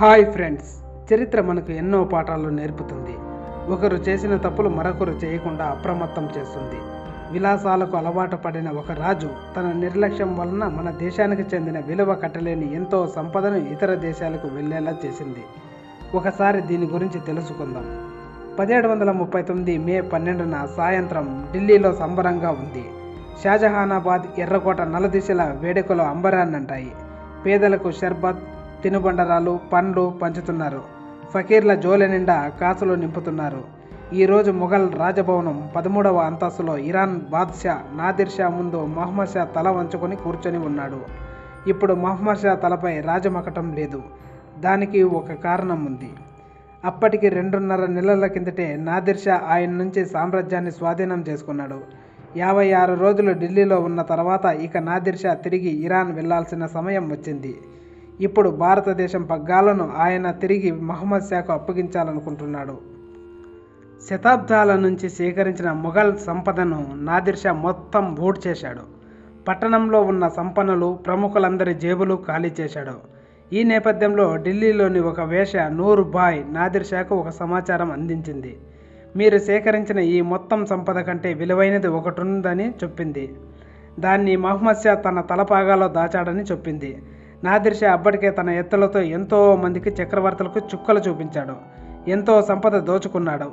Hi friends చరిత్ర మనకు ఎన్నో పాఠాలు నేర్పుతుంది. ఒకరు చేసిన తప్పులు మరొకరు చేయకుండా అప్రమత్తం చేస్తుంది. విలాసాలకు అలవాటు పడిన ఒక రాజు తన నిర్లక్ష్యం వలన మన దేశానికి చెందిన విలువ కట్టలేని ఎంతో సంపదను ఇతర దేశాలకు వెళ్ళేలా చేసింది. ఒకసారి దీని గురించి తెలుసుకుందాం. పదిహేడు వందల ముప్పై తొమ్మిది మే పన్నెండున సాయంత్రం ఢిల్లీలో సంబరంగా ఉంది. షాజహానాబాద్ ఎర్రకోట నలుదిశల వేడుకలు అంబరాన్నంటాయి. పేదలకు షర్బత్ తినుబండరాలు పండ్లు పంచుతున్నారు. ఫకీర్ల జోలె నిండా కాసులు నింపుతున్నారు. ఈరోజు మొఘల్ రాజభవనం పదమూడవ అంతస్తులో ఇరాన్ బాద్షా నాదిర్ షా ముందు మహమ్మద్ షా తల వంచుకొని కూర్చొని ఉన్నాడు. ఇప్పుడు మహమ్మద్ షా తలపై రాజమకటం లేదు. దానికి ఒక కారణం ఉంది. అప్పటికి రెండున్నర నెలల కిందటే నాదిర్ షా ఆయన నుంచి సామ్రాజ్యాన్ని స్వాధీనం చేసుకున్నాడు. యాభై ఆరు రోజులు ఢిల్లీలో ఉన్న తర్వాత ఇక నాదిర్ షా తిరిగి ఇరాన్ వెళ్ళాల్సిన సమయం వచ్చింది. ఇప్పుడు భారతదేశం పగ్గాలను ఆయన తిరిగి మహమ్మద్ షాకు అప్పగించాలనుకుంటున్నాడు. శతాబ్దాల నుంచి సేకరించిన మొఘల్ సంపదను నాదిర్ షా మొత్తం బూట్ చేశాడు. పట్టణంలో ఉన్న సంపన్నులు ప్రముఖులందరి జేబులు ఖాళీ చేశాడు. ఈ నేపథ్యంలో ఢిల్లీలోని ఒక వేష నూరు బాయ్ నాదిర్ షాకు ఒక సమాచారం అందించింది. మీరు సేకరించిన ఈ మొత్తం సంపద కంటే విలువైనది ఒకటి ఉందని చెప్పింది. దాన్ని మహమ్మద్ షా తన తలపాగాలో దాచాడని చెప్పింది. నాదిర్షా అప్పటికే తన ఎత్తులతో ఎంతో మందికి చక్రవర్తులకు చుక్కలు చూపించాడు. ఎంతో సంపద దోచుకున్నాడు.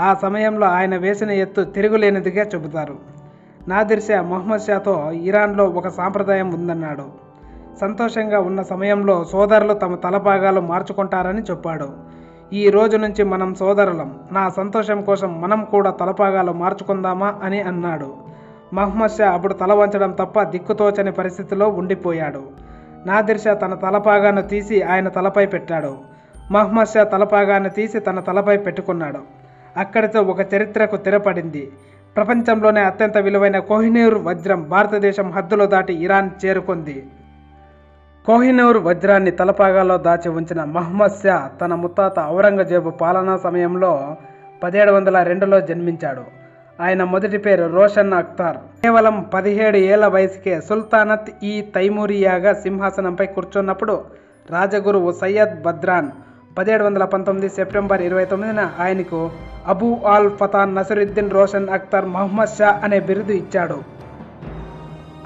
ఆ సమయంలో ఆయన వేసిన ఎత్తు తిరుగులేనిదిగా చెబుతారు. నాదిర్షా మొహమ్మద్ షాతో ఇరాన్లో ఒక సాంప్రదాయం ఉందన్నాడు. సంతోషంగా ఉన్న సమయంలో సోదరులు తమ తలభాగాలు మార్చుకుంటారని చెప్పాడు. ఈ రోజు నుంచి మనం సోదరులం. నా సంతోషం కోసం మనం కూడా తలపాగాలు మార్చుకుందామా అని అన్నాడు. మహమ్మద్ షా అప్పుడు తల వంచడం తప్ప దిక్కుతోచని పరిస్థితిలో ఉండిపోయాడు. నాదిర్ షా తన తలపాగాను తీసి ఆయన తలపై పెట్టాడు. మహమ్మద్ షా తలపాగాను తీసి తన తలపై పెట్టుకున్నాడు. అక్కడితో ఒక చరిత్రకు తెరపడింది. ప్రపంచంలోనే అత్యంత విలువైన కోహినూర్ వజ్రం భారతదేశం హద్దులు దాటి ఇరాన్ చేరుకుంది. కోహినూర్ వజ్రాన్ని తలపాగాలో దాచి ఉంచిన మహమ్మద్ షా తన ముత్తాత ఔరంగజేబు పాలనా సమయంలో పదిహేడు వందల రెండులో జన్మించాడు. ఆయన మొదటి పేరు రోషన్ అఖ్తార్ కేవలం పదిహేడు ఏళ్ళ వయసుకే సుల్తానత్ ఈ తైమూరియాగా సింహాసనంపై కూర్చున్నప్పుడు రాజగురువు సయ్యద్ బద్రాన్ పదిహేడు వందల పంతొమ్మిది సెప్టెంబర్ ఇరవై తొమ్మిదిన ఆయనకు అబూ ఆల్ ఫతాన్ నసరుద్దీన్ రోషన్ అఖ్తర్ మహమ్మద్ షా అనే బిరుదు ఇచ్చాడు.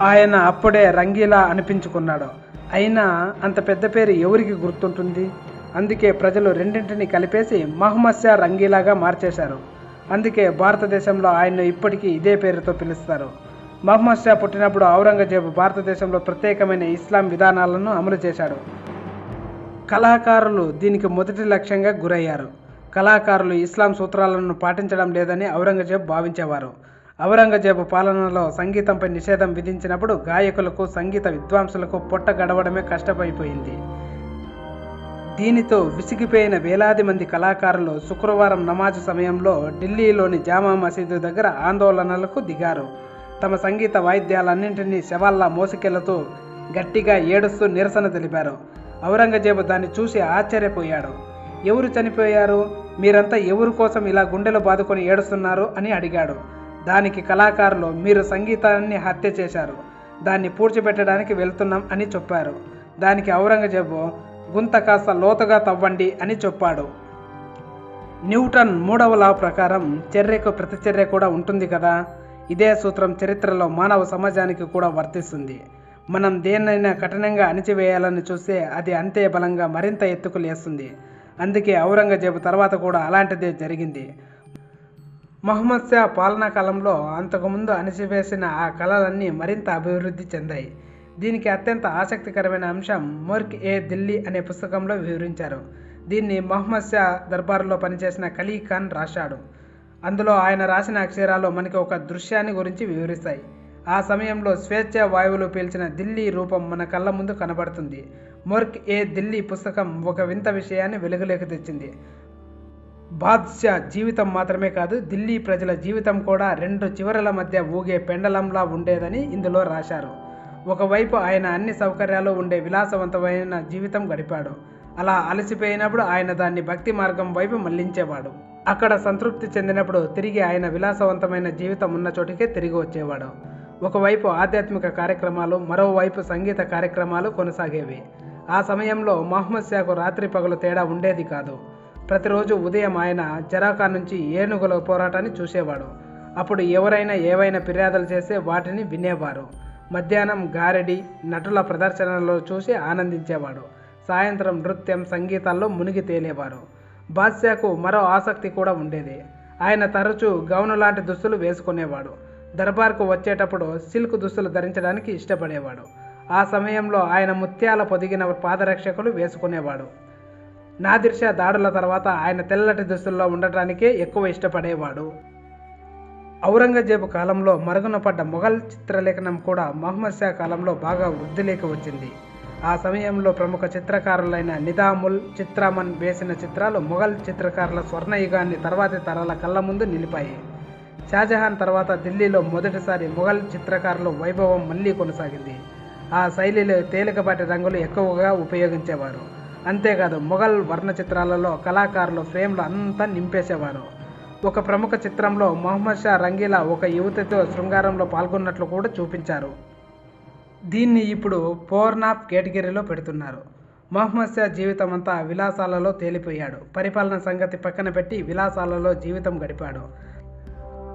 ఆయన అప్పుడే రంగీలా అనిపించుకున్నాడు. అయినా అంత పెద్ద పేరు ఎవరికి గుర్తుంటుంది? అందుకే ప్రజలు రెండింటిని కలిపేసి మహమ్మద్ షా రంగీలాగా మార్చేశారు. అందుకే భారతదేశంలో ఆయన్ను ఇప్పటికీ ఇదే పేరుతో పిలుస్తారు. మహమ్మద్ షా పుట్టినప్పుడు ఔరంగజేబు భారతదేశంలో ప్రత్యేకమైన ఇస్లాం విధానాలను అమలు చేశాడు. కళాకారులు దీనికి మొదటి లక్ష్యంగా గురయ్యారు. కళాకారులు ఇస్లాం సూత్రాలను పాటించడం లేదని ఔరంగజేబు భావించేవారు. ఔరంగజేబు పాలనలో సంగీతంపై నిషేధం విధించినప్పుడు గాయకులకు సంగీత విద్వాంసులకు పొట్ట గడవడమే కష్టమైపోయింది. దీనితో విసిగిపోయిన వేలాది మంది కళాకారులు శుక్రవారం నమాజ్ సమయంలో ఢిల్లీలోని జామా మసీదు దగ్గర ఆందోళనలకు దిగారు. తమ సంగీత వాయిద్యాలన్నింటినీ శవాల్లా మోసుకెళ్తూ గట్టిగా ఏడుస్తూ నిరసన తెలిపారు. ఔరంగజేబు దాన్ని చూసి ఆశ్చర్యపోయాడు. ఎవరు చనిపోయారు? మీరంతా ఎవరి కోసం ఇలా గుండెలు బాదుకొని ఏడుస్తున్నారు? అని అడిగాడు. దానికి కళాకారులు మీరు సంగీతాన్ని హత్య చేశారు. దాన్ని పూడ్చిపెట్టడానికి వెళ్తున్నాం అని చెప్పారు. దానికి ఔరంగజేబు గుంత కాస్త లోతుగా తవ్వండి అని చెప్పాడు. న్యూటన్ మూడవ లా ప్రకారం చర్యకు ప్రతిచర్య కూడా ఉంటుంది కదా? ఇదే సూత్రం చరిత్రలో మానవ సమాజానికి కూడా వర్తిస్తుంది. మనం దేన్నైనా కఠినంగా అణిచివేయాలని చూస్తే అది అంతే బలంగా మరింత ఎత్తుకు లేస్తుంది. అందుకే ఔరంగజేబు తర్వాత కూడా అలాంటిదే జరిగింది. మహమ్మద్ షా పాలనా కాలంలో అంతకుముందు అణిచివేసిన ఆ కళలన్నీ మరింత అభివృద్ధి చెందాయి. దీనికి అత్యంత ఆసక్తికరమైన అంశం మొర్క్ ఏ ఢిల్లీ అనే పుస్తకంలో వివరించారు. దీన్ని మహమ్మద్ షా దర్బార్లో పనిచేసిన కలీ ఖాన్ రాశాడు. అందులో ఆయన రాసిన అక్షరాలు మనకి ఒక దృశ్యాన్ని గురించి వివరిస్తాయి. ఆ సమయంలో స్వేచ్ఛ వాయువులు పీల్చిన ఢిల్లీ రూపం మన కళ్ళ ముందు కనబడుతుంది. మొర్క్ ఏ ఢిల్లీ పుస్తకం ఒక వింత విషయాన్ని వెలుగులోకి తెచ్చింది. బాద్షా జీవితం మాత్రమే కాదు ఢిల్లీ ప్రజల జీవితం కూడా రెండు చివరల మధ్య ఊగే పెండలంలా ఉండేదని ఇందులో రాశారు. ఒకవైపు ఆయన అన్ని సౌకర్యాలు ఉండే విలాసవంతమైన జీవితం గడిపాడు. అలా అలసిపోయినప్పుడు ఆయన దాన్ని భక్తి మార్గం వైపు మళ్ళించేవాడు. అక్కడ సంతృప్తి చెందినప్పుడు తిరిగి ఆయన విలాసవంతమైన జీవితం ఉన్న చోటికే తిరిగి వచ్చేవాడు. ఒకవైపు ఆధ్యాత్మిక కార్యక్రమాలు మరోవైపు సంగీత కార్యక్రమాలు కొనసాగేవి. ఆ సమయంలో మహమ్మద్ షాకు రాత్రి పగలు తేడా ఉండేది కాదు. ప్రతిరోజు ఉదయం ఆయన జరాకా నుంచి ఏనుగుల పోరాటాన్ని చూసేవాడు. అప్పుడు ఎవరైనా ఏవైనా ఫిర్యాదులు చేస్తే వాటిని వినేవారు. మధ్యాహ్నం గారడి నటుల ప్రదర్శనలో చూసి ఆనందించేవాడు. సాయంత్రం నృత్యం సంగీతాల్లో మునిగి తేలేవారు. బాద్షాకు మరో ఆసక్తి కూడా ఉండేది. ఆయన తరచూ గౌను లాంటి దుస్తులు వేసుకునేవాడు. దర్బార్కు వచ్చేటప్పుడు సిల్క్ దుస్తులు ధరించడానికి ఇష్టపడేవాడు. ఆ సమయంలో ఆయన ముత్యాల పొదిగిన పాదరక్షకులు వేసుకునేవాడు. నాదిర్షా దాడుల తర్వాత ఆయన తెల్లటి దుస్తుల్లో ఉండటానికే ఎక్కువ ఇష్టపడేవాడు. ఔరంగజేబు కాలంలో మరుగున పడ్డ మొఘల్ చిత్రలేఖనం కూడా మహమ్మద్ షా కాలంలో బాగా వృద్ధిలోకి వచ్చింది. ఆ సమయంలో ప్రముఖ చిత్రకారులైన నిదాముల్ చిత్రామన్ వేసిన చిత్రాలు మొఘల్ చిత్రకారుల స్వర్ణయుగాన్ని తర్వాతి తరాల కళ్ళ ముందు నిలిపాయి. షాజహాన్ తర్వాత ఢిల్లీలో మొదటిసారి మొఘల్ చిత్రకారుల వైభవం మళ్ళీ కొనసాగింది. ఆ శైలిలో తేలికపాటి రంగులు ఎక్కువగా ఉపయోగించేవారు. అంతేకాదు మొఘల్ వర్ణ చిత్రాలలో కళాకారులు ఫ్రేమ్లు అంతా నింపేసేవారు. ఒక ప్రముఖ చిత్రంలో మొహమ్మద్ షా రంగీలా ఒక యువతితో శృంగారంలో పాల్గొన్నట్లు కూడా చూపించారు. దీన్ని ఇప్పుడు పోర్నాప్ కేటగిరీలో పెడుతున్నారు. మొహమ్మద్ షా జీవితం అంతా విలాసాలలో తేలిపోయాడు. పరిపాలన సంగతి పక్కన పెట్టి విలాసాలలో జీవితం గడిపాడు.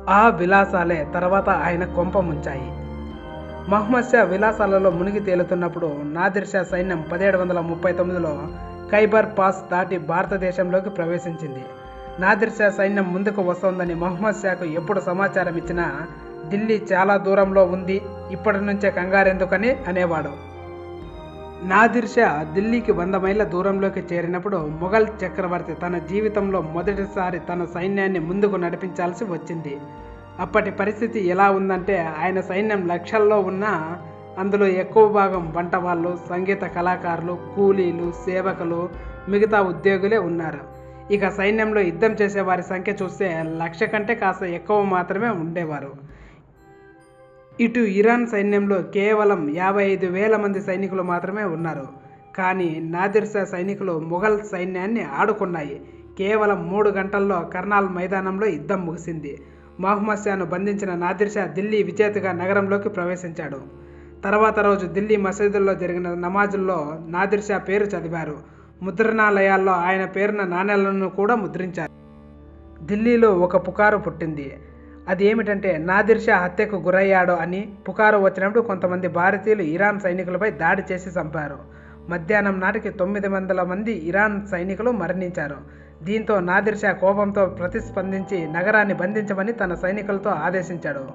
ఆ విలాసాలే తర్వాత ఆయన కొంప ముంచాయి. మహమ్మద్ షా విలాసాలలో మునిగి తేలుతున్నప్పుడు నాదిర్ షా సైన్యం పదిహేడు వందల ముప్పై తొమ్మిదిలో ఖైబర్ పాస్ దాటి భారతదేశంలోకి ప్రవేశించింది. నాదిర్ షా సైన్యం ముందుకు వస్తోందని మహమ్మద్ షాకు ఎప్పుడు సమాచారం ఇచ్చినా ఢిల్లీ చాలా దూరంలో ఉంది ఇప్పటి నుంచే కంగారెందుకని అనేవాడు. నాదిర్ షా ఢిల్లీకి వంద మైళ్ళ దూరంలోకి చేరినప్పుడు మొఘల్ చక్రవర్తి తన జీవితంలో మొదటిసారి తన సైన్యాన్ని ముందుకు నడిపించాల్సి వచ్చింది. అప్పటి పరిస్థితి ఎలా ఉందంటే ఆయన సైన్యం లక్షల్లో ఉన్నా అందులో ఎక్కువ భాగం వంట వాళ్ళు సంగీత కళాకారులు కూలీలు సేవకులు మిగతా ఉద్యోగులే ఉన్నారు. ఇక సైన్యంలో యుద్ధం చేసే వారి సంఖ్య చూస్తే లక్ష కంటే కాస్త ఎక్కువ మాత్రమే ఉండేవారు. ఇటు ఇరాన్ సైన్యంలో కేవలం యాభై ఐదు వేల మంది సైనికులు మాత్రమే ఉన్నారు. కానీ నాదిర్ షా సైనికులు మొఘల్ సైన్యాన్ని ఆడుకున్నాయి. కేవలం మూడు గంటల్లో కర్నాల్ మైదానంలో యుద్ధం ముగిసింది. మహమ్మద్ షాను బంధించిన నాదిర్ షా ఢిల్లీ విజేతగా నగరంలోకి ప్రవేశించాడు. తర్వాత రోజు ఢిల్లీ మసీదుల్లో జరిగిన నమాజుల్లో నాదిర్ షా పేరు చదివారు. ముద్రణాలయాల్లో ఆయన పేరున నాణేలను కూడా ముద్రించారు. ఢిల్లీలో ఒక పుకారు పుట్టింది. అది ఏమిటంటే నాదిర్ షా హత్యకు గురయ్యాడు అని పుకారు వచ్చినప్పుడు కొంతమంది భారతీయులు ఇరాన్ సైనికులపై దాడి చేసి చంపారు. మధ్యాహ్నం నాటికి తొమ్మిది వందల మంది ఇరాన్ సైనికులు మరణించారు. దీంతో నాదిర్ షా కోపంతో ప్రతిస్పందించి నగరాన్ని బంధించమని తన సైనికులతో ఆదేశించాడు.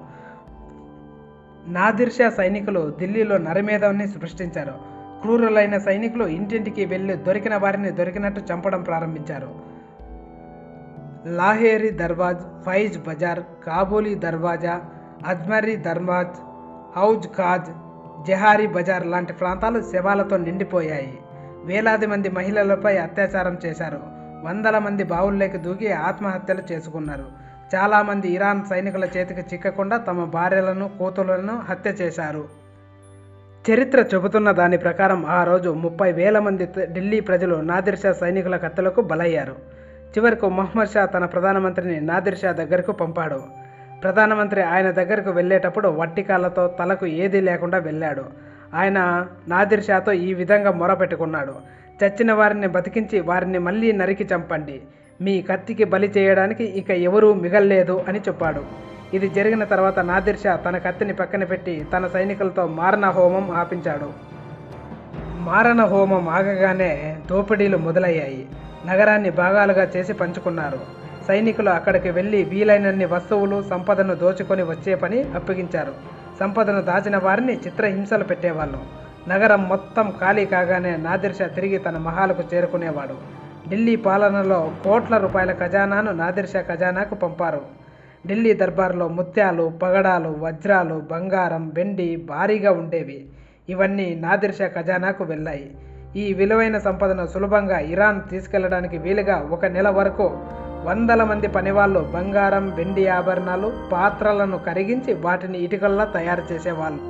నాదిర్ షా సైనికులు ఢిల్లీలో నరమేధాన్ని సృష్టించారు. క్రూరులైన సైనికులు ఇంటింటికి వెళ్ళి దొరికిన వారిని దొరికినట్టు చంపడం ప్రారంభించారు. లాహేరి దర్వాజ్ ఫైజ్ బజార్ కాబూలీ దర్వాజా అజ్మరీ దర్వాజ్ హౌజ్ ఖాజ్ జహారీ బజార్ లాంటి ప్రాంతాలు శవాలతో నిండిపోయాయి. వేలాది మంది మహిళలపై అత్యాచారం చేశారు. వందల మంది బావుల్లోకి దూకి ఆత్మహత్యలు చేసుకున్నారు. చాలామంది ఇరాన్ సైనికుల చేతికి చిక్కకుండా తమ భార్యలను కూతుళ్ళను హత్య చేశారు. చరిత్ర చెబుతున్న దాని ప్రకారం ఆ రోజు ముప్పై వేల మంది ఢిల్లీ ప్రజలు నాదిర్ షా సైనికుల కత్తులకు బలయ్యారు. చివరకు మహమ్మద్ షా తన ప్రధానమంత్రిని నాదిర్ షా దగ్గరకు పంపాడు. ప్రధానమంత్రి ఆయన దగ్గరకు వెళ్ళేటప్పుడు వట్టికాలతో తలకు ఏదీ లేకుండా వెళ్ళాడు. ఆయన నాదిర్ షాతో ఈ విధంగా మొరపెట్టుకున్నాడు. చచ్చిన వారిని బతికించి వారిని మళ్ళీ నరికి చంపండి. మీ కత్తికి బలి చేయడానికి ఇక ఎవరూ మిగల్లేదు అని చెప్పాడు. ఇది జరిగిన తర్వాత నాదిర్ షా తన కత్తిని పక్కన పెట్టి తన సైనికులతో మారణ హోమం ఆపించాడు. మారణ హోమం ఆగగానే దోపిడీలు మొదలయ్యాయి. నగరాన్ని భాగాలుగా చేసి పంచుకున్నారు. సైనికులు అక్కడికి వెళ్ళి వీలైనన్ని వస్తువులు సంపదను దోచుకొని వచ్చే పని అప్పగించారు. సంపదను దాచిన వారిని చిత్రహింసలు పెట్టేవాళ్ళు. నగరం మొత్తం ఖాళీ కాగానే నాదిర్షా తిరిగి తన మహాలకు చేరుకునేవాడు. ఢిల్లీ పాలనలో కోట్ల రూపాయల ఖజానాను నాదిర్షా ఖజానాకు పంపారు. ఢిల్లీ దర్బార్లో ముత్యాలు పగడాలు వజ్రాలు బంగారం వెండి భారీగా ఉండేవి. ఇవన్నీ నాదిర్షా ఖజానాకు వెళ్ళాయి. ఈ విలువైన సంపదను సులభంగా ఇరాన్ తీసుకెళ్ళడానికి వీలుగా ఒక నెల వరకు వందల మంది పనివాళ్ళు బంగారం వెండి ఆభరణాలు పాత్రలను కరిగించి వాటిని ఇటుకల్లా తయారు చేసేవాళ్ళు.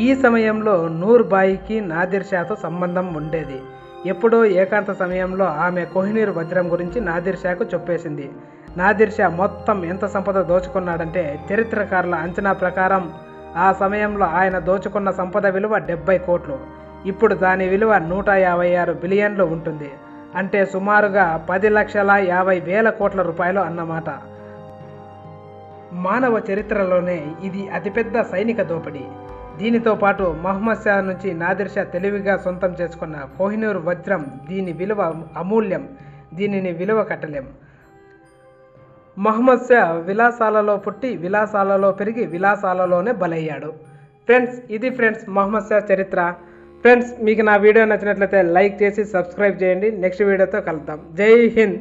ఈ సమయంలో నూర్ బాయికి నాదిర్ షాతో సంబంధం ఉండేది. ఎప్పుడో ఏకాంత సమయంలో ఆమె కోహినీర్ వజ్రం గురించి నాదిర్ షాకు చెప్పేసింది. నాదిర్ షా మొత్తం ఎంత సంపద దోచుకున్నాడంటే చరిత్రకారుల అంచనా ప్రకారం ఆ సమయంలో ఆయన దోచుకున్న సంపద విలువ డెబ్బై కోట్లు. ఇప్పుడు దాని విలువ నూట యాభై ఆరు బిలియన్లు ఉంటుంది. అంటే సుమారుగా పది లక్షల యాభై వేల కోట్ల రూపాయలు అన్నమాట. మానవ చరిత్రలోనే ఇది అతిపెద్ద సైనిక దోపిడీ. దీనితో పాటు మహమ్మద్ షా నుంచి నాదిర్ షా తెలివిగా సొంతం చేసుకున్న కోహినూర్ వజ్రం దీని విలువ అమూల్యం. దీనిని విలువ కట్టలేం. మహమ్మద్ షా విలాసాలలో పుట్టి విలాసాలలో పెరిగి విలాసాలలోనే బలయ్యాడు. ఫ్రెండ్స్ ఇది ఫ్రెండ్స్ మహమ్మద్ షా చరిత్ర. ఫ్రెండ్స్ మీకు నా వీడియో నచ్చినట్లయితే లైక్ చేసి సబ్స్క్రైబ్ చేయండి. నెక్స్ట్ వీడియోతో కలుద్దాం. జై హింద్.